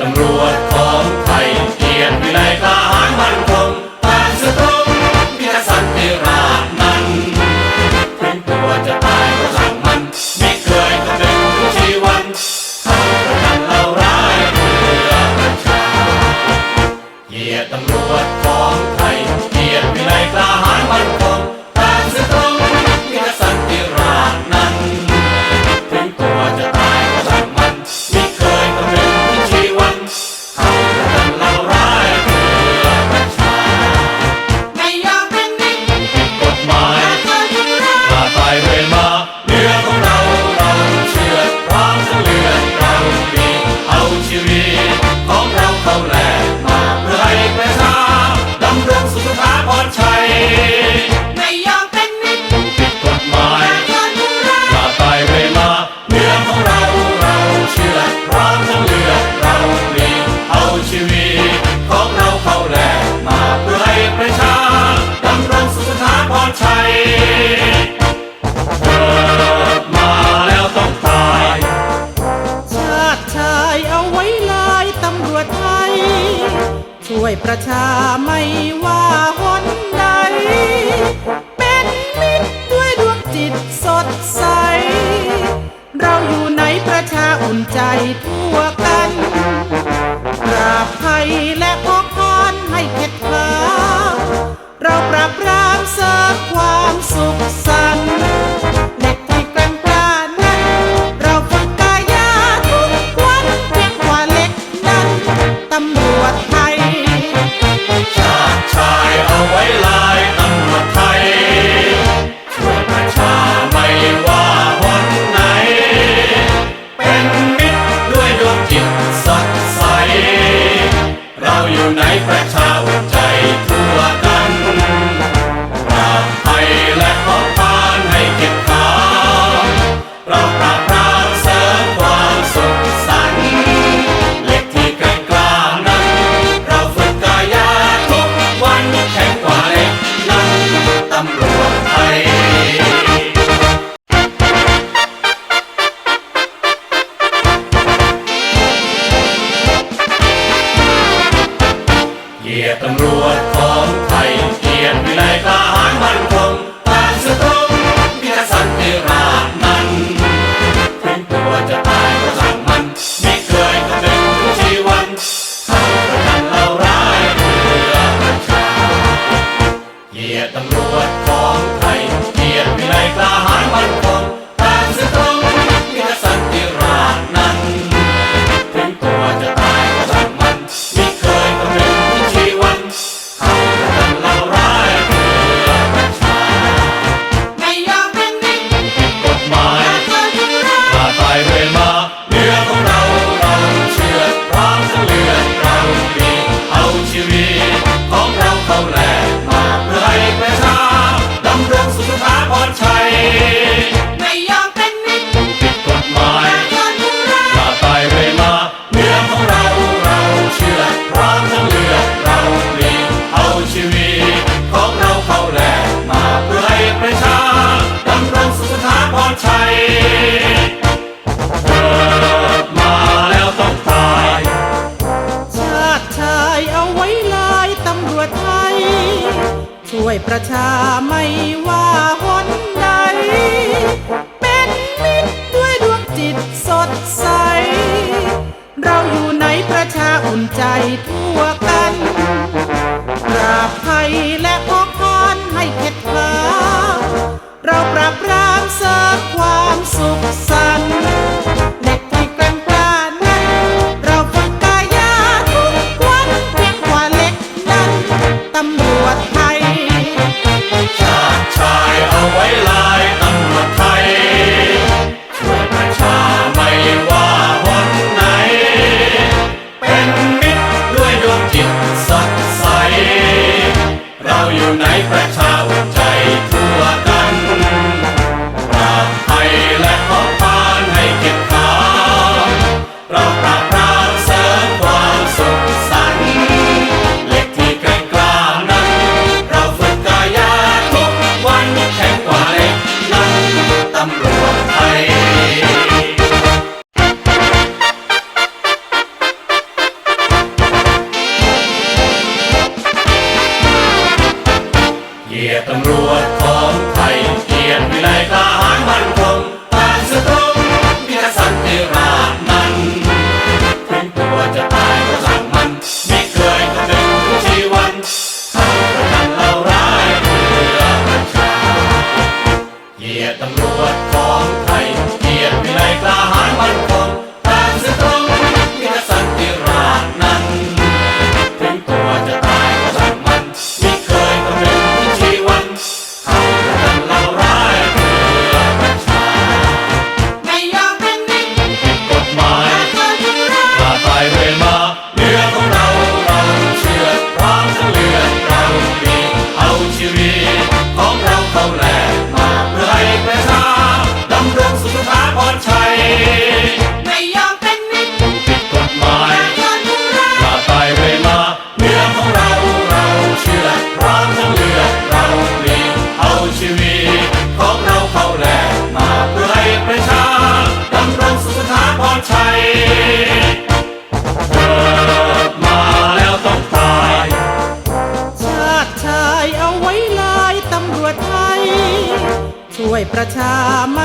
ตำรวจ Israel. ติตำรวจของไทยเกียดติวิไลกล้าหาญมันคงตามสตรงมีกษัตริย์ในราชนั้นถึงตัวจะตายก็ช่างมันไม่เคยคำนึงถึงชีวันเขาประทันเราร้ายเพื่อประชาเกียดตำรวจ ช่วยประชาไม่ว่าหนใด เป็นมิตรด้วยดวงจิตสดใส เราอยู่ในประชาอุ่นใจทั่วกัน กราบไทยและพอกพรให้เข็ด night. ยกตำรวจของ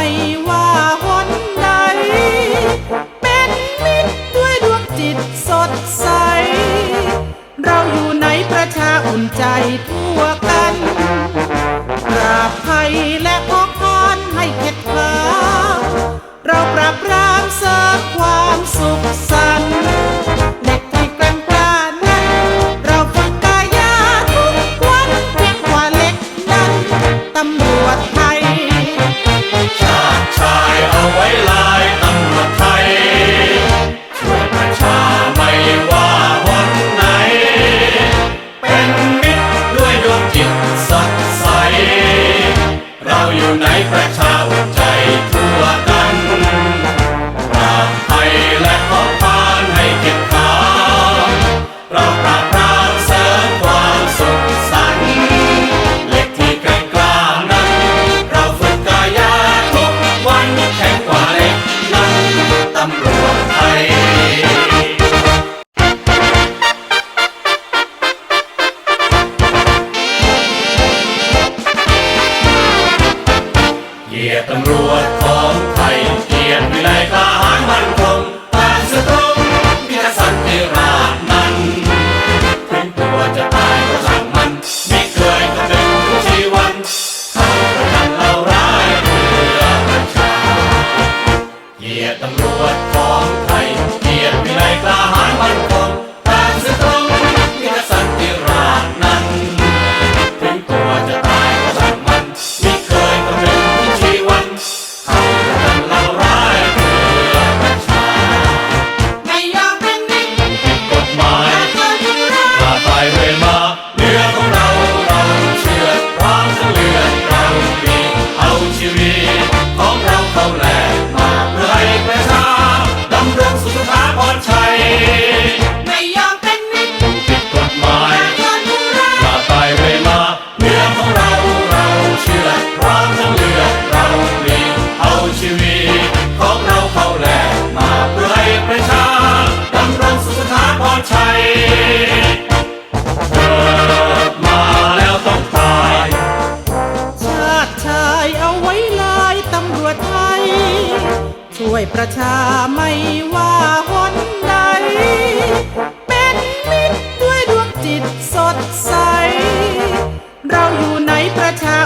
ไม่ว่าหนใด เป็นมิตรด้วยดวงจิตสดใส เราอยู่ในประชาอุ่นใจทั่วกันกราบไทยและ night,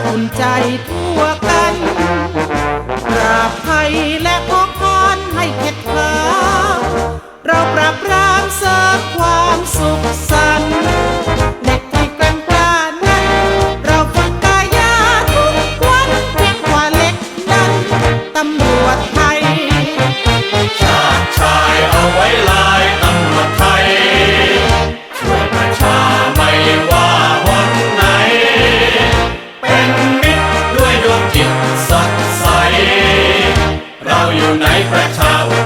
อุ่นใจทั่วกันกราบไทยและขอพรให้เข็ดขาเราปรับรามเสริมความสุข Night, Rack Tower.